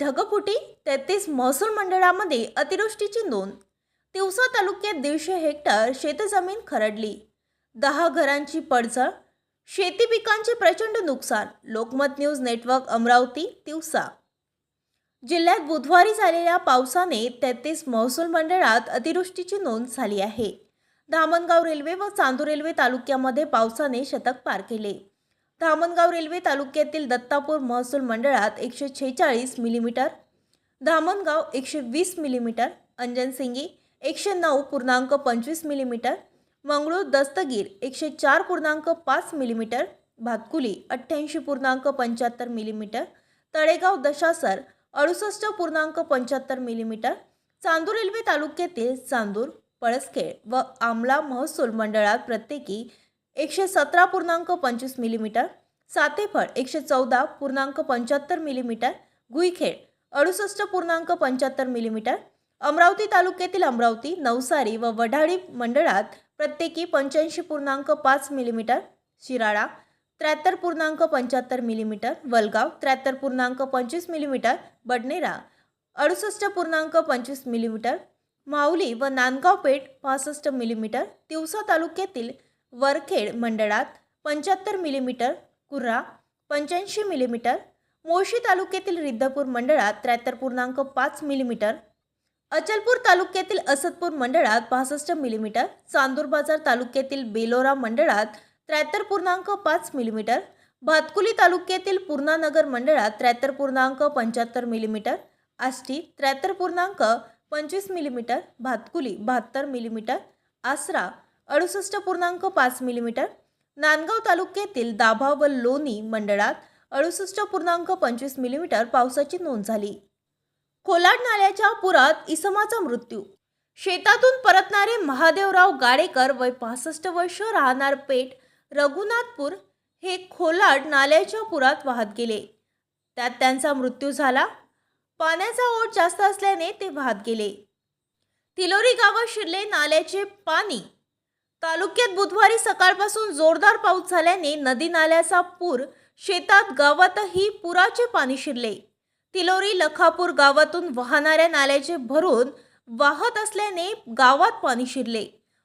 ढगफुटी तेहतीस महसूल मंडळामध्ये अतिवृष्टीची नोंद. तिवसा तालुक्यात दीडशे हेक्टर शेतजमीन खरडली. दहा घरांची पडझड शेती पिकांचे प्रचंड नुकसान. लोकमत न्यूज नेटवर्क अमरावती तिवसा जिल्ह्यात बुधवारी झालेल्या पावसाने तेहतीस महसूल मंडळात अतिवृष्टीची नोंद झाली आहे. धामणगाव रेल्वे व चांदूर रेल्वे तालुक्यामध्ये पावसाने शतक पार केले. धामणगाव रेल्वे तालुक्यातील दत्तापूर महसूल मंडळात एकशे छेचाळीस मिलीमीटर धामणगाव एकशे वीस मिलीमीटर अंजनसिंगी एकशे नऊ पूर्णांक पंचवीस मिलीमीटर मंगळूर दस्तगीर एकशे चार पूर्णांक पाच मिलीमीटर भातकुली अठ्ठ्याऐंशी पूर्णांक पंच्याहत्तर मिलीमीटर तळेगाव दशासर अडुसष्ट पूर्णांक पंच्याहत्तर मिलीमीटर चांदूर रेल्वे तालुक्यातील चांदूर पळसखेड व आमला महसूल मंडळात प्रत्येकी एकशे सतरा पूर्णांक पंचवीस मिलीमीटर सातेफळ एकशे चौदा पूर्णांक पंच्याहत्तर मिलीमीटर गुईखेड अडुसष्ट पूर्णांक पंच्याहत्तर मिलीमीटर अमरावती तालुक्यातील अमरावती नवसारी व वढाळी मंडळात प्रत्येकी पंच्याऐंशी पूर्णांक पाच मिलीमीटर शिराळा त्र्याहत्तर पूर्णांक पंच्याहत्तर मिलीमीटर वलगाव त्र्याहत्तर पूर्णांक पंचवीस मिलीमीटर बडनेरा अडुसष्ट पूर्णांक पंचवीस मिलीमीटर माऊली व नांदगाव पेठ पासष्ट मिलीमीटर तिवसा तालुक्यातील वरखेड मंडळात पंच्याहत्तर मिलीमीटर कुर्रा पंच्याऐंशी मिलीमीटर मोशी तालुक्यातील रिद्धपूर मंडळात त्र्याहत्तर पूर्णांक पाच मिलीमीटर अचलपूर तालुक्यातील असदपूर मंडळात पासष्ट मिलीमीटर चांदूर बाजार तालुक्यातील बेलोरा मंडळात त्र्याहत्तर पूर्णांक पाच मिलीमीटर भातकुली तालुक्यातील पूर्णानगर मंडळात त्र्याहत्तर पूर्णांक पंच्याहत्तर मिलीमीटर आष्टी त्र्याहत्तर पूर्णांक पंचवीस मिलीमीटर भातकुली बहात्तर मिलीमीटर आसरा अडुसष्ट पूर्णांक पाच मिलीमीटर. नांदगाव तालुक्यातील दाभा व लोणी मंडळात अडुसष्ट पूर्णांक पंचवीस मिलीमीटर पावसाची नोंद झाली. कोलाड नाल्याच्या पुरात इसमाचा मृत्यू. शेतातून परतणारे महादेवराव गाडेकर वय पासष्ट वर्ष राहणार पेठ रघुनाथपूर हे खोलाड नाल्याच्या पुरात वाहत गेले. त्यात त्यांचा मृत्यू झाला. पाण्याचा ओढ जास्त असल्याने ते वाहत गेले. तिलोरी गावात शिरले नाल्याचे पाणी तालुक्यात बुधवारी सकाळपासून जोरदार पाऊस झाल्याने नदी नाल्याचा पूर शेतात गावातही पुराचे पाणी शिरले. तिलोरी लखापूर गावातून वाहणाऱ्या नाल्याचे भरून वाहत असल्याने गावात पाणी शिरले.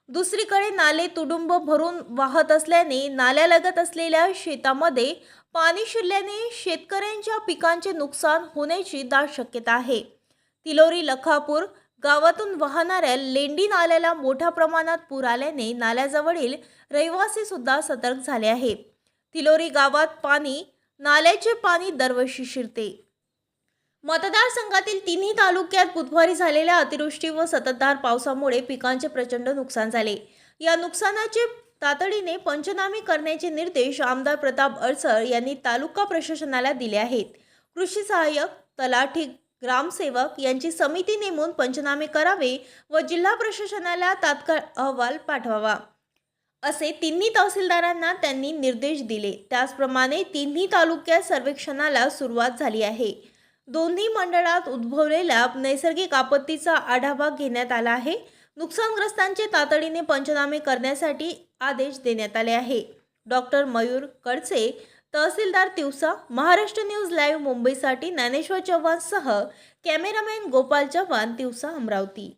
दुसरीकडे नाले तुडुंब भरून वाहत असल्याने नाल्यालगत असलेल्या शेतामध्ये पाणी शिरल्याने शेतकऱ्यांच्या पिकांचे नुकसान होण्याची दाट शक्यता आहे. तिलोरी लखापूर गावातून वाहणाऱ्या लेंडी नाल्याला मोठ्या प्रमाणात पूर आल्याने नाल्याजवळील रहिवासी सुद्धा सतर्क झाले आहे तिलोरी गावात पाणी नाल्याचे पाणी दरवर्षी शिरते. मतदारसंघातील तिन्ही तालुक्यात बुधवारी झालेल्या अतिवृष्टी व संततधार पावसामुळे पिकांचे प्रचंड नुकसान झाले. या नुकसानाचे तातडीने पंचनामे करण्याचे निर्देश आमदार प्रताप अडसळ यांनी तालुका प्रशासनाला दिले आहेत. कृषी सहाय्यक तलाठी ग्रामसेवक यांची समिती नेमून पंचनामे करावे व जिल्हा प्रशासनाला तात्काळ अहवाल पाठवावा. असे तिन्ही तहसीलदारांना त्यांनी निर्देश दिले. त्याचप्रमाणे तिन्ही तालुक्यात सर्वेक्षणाला सुरुवात झाली आहे. दोन्ही मंडळात उद्भवलेल्या नैसर्गिक आपत्तीचा आढावा घेण्यात आला आहे. नुकसानग्रस्तांचे तातडीने पंचनामे करण्यासाठी आदेश देण्यात आले आहे. डॉक्टर मयूर कडसे तहसीलदार तिवसा महाराष्ट्र न्यूज लाईव्ह मुंबईसाठी ज्ञानेश्वर चव्हाणसह कॅमेरामॅन गोपाल चव्हाण तिवसा अमरावती.